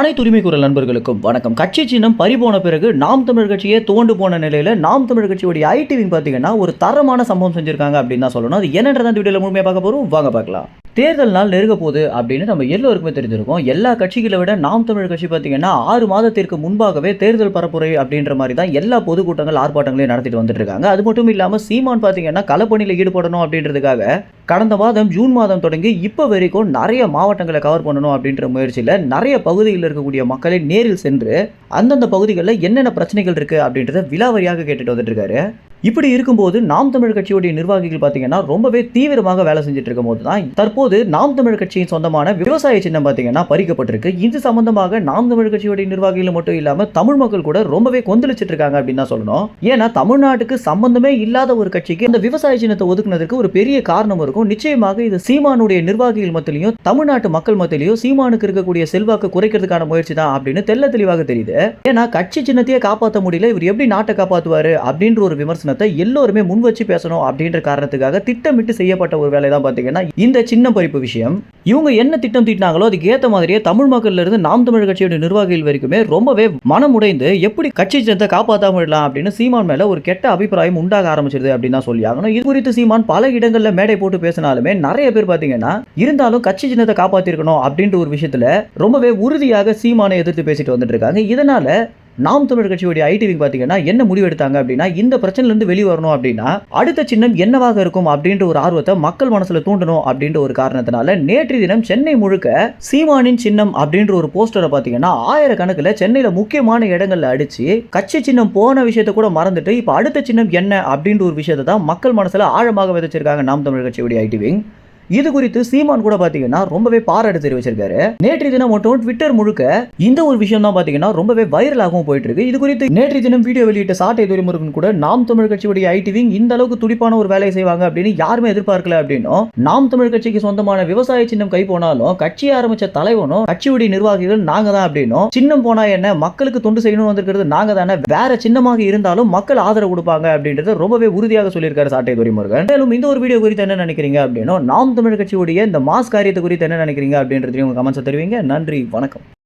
அனைத்து உரிமை குரல் நண்பர்களுக்கும் வணக்கம். கட்சி சின்னம் பறிபோன பிறகு நாம் தமிழ் கட்சியே தோண்டு போன நிலையில் நாம் தமிழ் கட்சியுடைய ஐடி விங் பார்த்தீங்கன்னா ஒரு தரமான சம்பவம் செஞ்சிருக்காங்க அப்படின்னு தான் சொல்லணும். அது என்னன்றதான் இந்த வீடியோவில் முழுமையாக பார்க்க போகிறோம் வாங்க பார்க்கலாம். தேர்தல் நாள் நெருங்க போகுது அப்படின்னு நம்ம எல்லோருக்குமே தெரிஞ்சிருக்கோம். எல்லா கட்சிகளை விட நாம் தமிழ் கட்சி பார்த்தீங்கன்னா ஆறு மாதத்திற்கு முன்பாகவே தேர்தல் பரப்புரை அப்படின்ற மாதிரி தான் எல்லா பொதுக்கூட்டங்கள் ஆர்ப்பாட்டங்களையும் நடத்திட்டு வந்துட்டு இருக்காங்க. அது மட்டும் இல்லாமல் சீமான் பார்த்தீங்கன்னா களப்பணியில் ஈடுபடணும் அப்படின்றதுக்காக கடந்த மாதம் ஜூன் மாதம் தொடங்கி இப்போ வரைக்கும் நிறைய மாவட்டங்களை கவர் பண்ணணும் அப்படின்ற முயற்சியில் நிறைய பகுதிகளில் இருக்கக்கூடிய மக்களை நேரில் சென்று அந்தந்த பகுதிகளில் என்னென்ன பிரச்சனைகள் இருக்குது அப்படின்றத விலாவரியாக கேட்டுட்டு வந்துட்டு இப்படி இருக்கும்போது நாம் தமிழ் கட்சியுடைய நிர்வாகிகள் பார்த்தீங்கன்னா ரொம்பவே தீவிரமாக வேலை செஞ்சுட்டு இருக்கும் போது தான் தற்போது நாம் தமிழ் கட்சியின் சொந்தமான விவசாய சின்னம் பார்த்தீங்கன்னா பறிக்கப்பட்டிருக்கு. இது சம்பந்தமாக நாம் தமிழ் கட்சியுடைய நிர்வாகிகள் மட்டும் இல்லாமல் தமிழ் மக்கள் கூட ரொம்பவே கொந்தளிச்சிட்டு இருக்காங்க அப்படின்னு தான் சொல்லணும். ஏன்னா தமிழ்நாட்டுக்கு சம்பந்தமே இல்லாத ஒரு கட்சிக்கு அந்த விவசாய சின்னத்தை ஒதுக்குனதுக்கு ஒரு பெரிய காரணம் இருக்கும். நிச்சயமாக இது சீமானுடைய நிர்வாகிகள் மத்தியிலையும் தமிழ்நாட்டு மக்கள் மத்தியிலையும் சீமானுக்கு இருக்கக்கூடிய செல்வாக்கு குறைக்கிறதுக்கான முயற்சி தான் அப்படின்னு தெல்ல தெளிவாக தெரியுது. ஏன்னா கட்சி சின்னத்தையே காப்பாற்ற முடியல இவர் எப்படி நாட்டை காப்பாற்றுவாரு அப்படின்ற ஒரு விமர்சனத்தை எல்லோருமே முன் வச்சு பேசணும் அப்படின்ற காரணத்துக்காக திட்டமிட்டு செய்யப்பட்ட ஒரு வேலை தான் பார்த்தீங்கன்னா இந்த சின்ன பறிப்பு விஷயம். இவங்க என்ன திட்டம் தீட்டினாங்களோ அதுக்கு ஏற்ற மாதிரியே தமிழ் மக்கள்ல இருந்து நாம் தமிழ் கட்சியோட நிர்வாகிகள் வரைக்குமே ரொம்பவே மனம் உடைந்து எப்படி கட்சி சின்னத்தை காப்பாற்றாம விடலாம் அப்படின்னு சீமான் மேல ஒரு கெட்ட அபிப்பிராயம் உண்டாக ஆரம்பிச்சிருது அப்படின்னு தான் சொல்லி ஆகணும். இது குறித்து சீமான் பல இடங்கள்ல மேடை போட்டு பேசினாலுமே நிறைய பேர் பார்த்தீங்கன்னா இருந்தாலும் கட்சி சின்னத்தை காப்பாற்றிருக்கணும் அப்படின்ற ஒரு விஷயத்துல ரொம்பவே உறுதியாக சீமானை எதிர்த்து பேசிட்டு வந்துட்டு இருக்காங்க. இதனால நாம் தமிழர் கட்சியுடைய ஐடி விங் பார்த்தீங்கன்னா என்ன முடிவு எடுத்தாங்க அப்படின்னா இந்த பிரச்சனையிலிருந்து வெளியே வரணும் அப்படின்னா அடுத்த சின்னம் என்னவாக இருக்கும் அப்படின்ற ஒரு ஆர்வத்தை மக்கள் மனசுல தூண்டணும் அப்படின்ற ஒரு காரணத்தினால நேற்று தினம் சென்னை முழுக்க சீமானின் சின்னம் அப்படின்ற ஒரு போஸ்டரை பார்த்தீங்கன்னா ஆயிரக்கணக்கில் சென்னையில் முக்கியமான இடங்கள்ல அடிச்சு கட்சி சின்னம் போன விஷயத்தை கூட மறந்துட்டு இப்போ அடுத்த சின்னம் என்ன அப்படின்ற ஒரு விஷயத்தை தான் மக்கள் மனசுல ஆழமாக விதைச்சிருக்காங்க நாம் தமிழ் கட்சியுடைய ஐடி விங். இது குறித்து சீமான் கூட பாத்தீங்கன்னா ரொம்பவே பாராட்டு தெரிவிச்சிருக்காரு. நேற்று தினம் மட்டும் ட்விட்டர் முழுக்க இந்த ஒரு விஷயம் தான் பாத்தீங்கன்னா ரொம்பவே வைரலாகவும் போயிட்டு இருக்கு இது குறித்து நேற்று தினம் வீடியோ வெளியிட்ட சாட்டை துரைமுருகன் கூட நாம் தமிழ் கட்சியுடைய ஐடிவிங் இந்த அளவுக்கு துடிப்பான ஒரு வேலையை செய்வாங்க அப்படின்னு யாருமே எதிர்பார்க்கல அப்படின்னும் நாம் தமிழ் கட்சிக்கு சொந்தமான விவசாய சின்னம் கை போனாலும் கட்சி ஆரம்பிச்ச தலைவனும் கட்சியுடைய நிர்வாகிகள் நாங்க தான் அப்படின்னும் சின்னம் போனா என்ன மக்களுக்கு தொண்டு செய்யணும்னு வந்திருக்கிறது நாங்க தானே வேற சின்னமாக இருந்தாலும் மக்கள் ஆதரவு கொடுப்பாங்க அப்படின்றத ரொம்பவே உறுதியாக சொல்லியிருக்காரு சாட்டை துரைமுருகன் மேலும் இந்த ஒரு வீடியோ குறித்து என்ன நினைக்கிறீங்க அப்படின்னா நாம் தமிழ் கட்சியுடைய இந்த மாஸ் காரியத்தை குறித்து என்ன நினைக்கிறீங்க அப்படின்றதையும் கமெண்ட்ஸ் தெரிவிங்க. நன்றி வணக்கம்.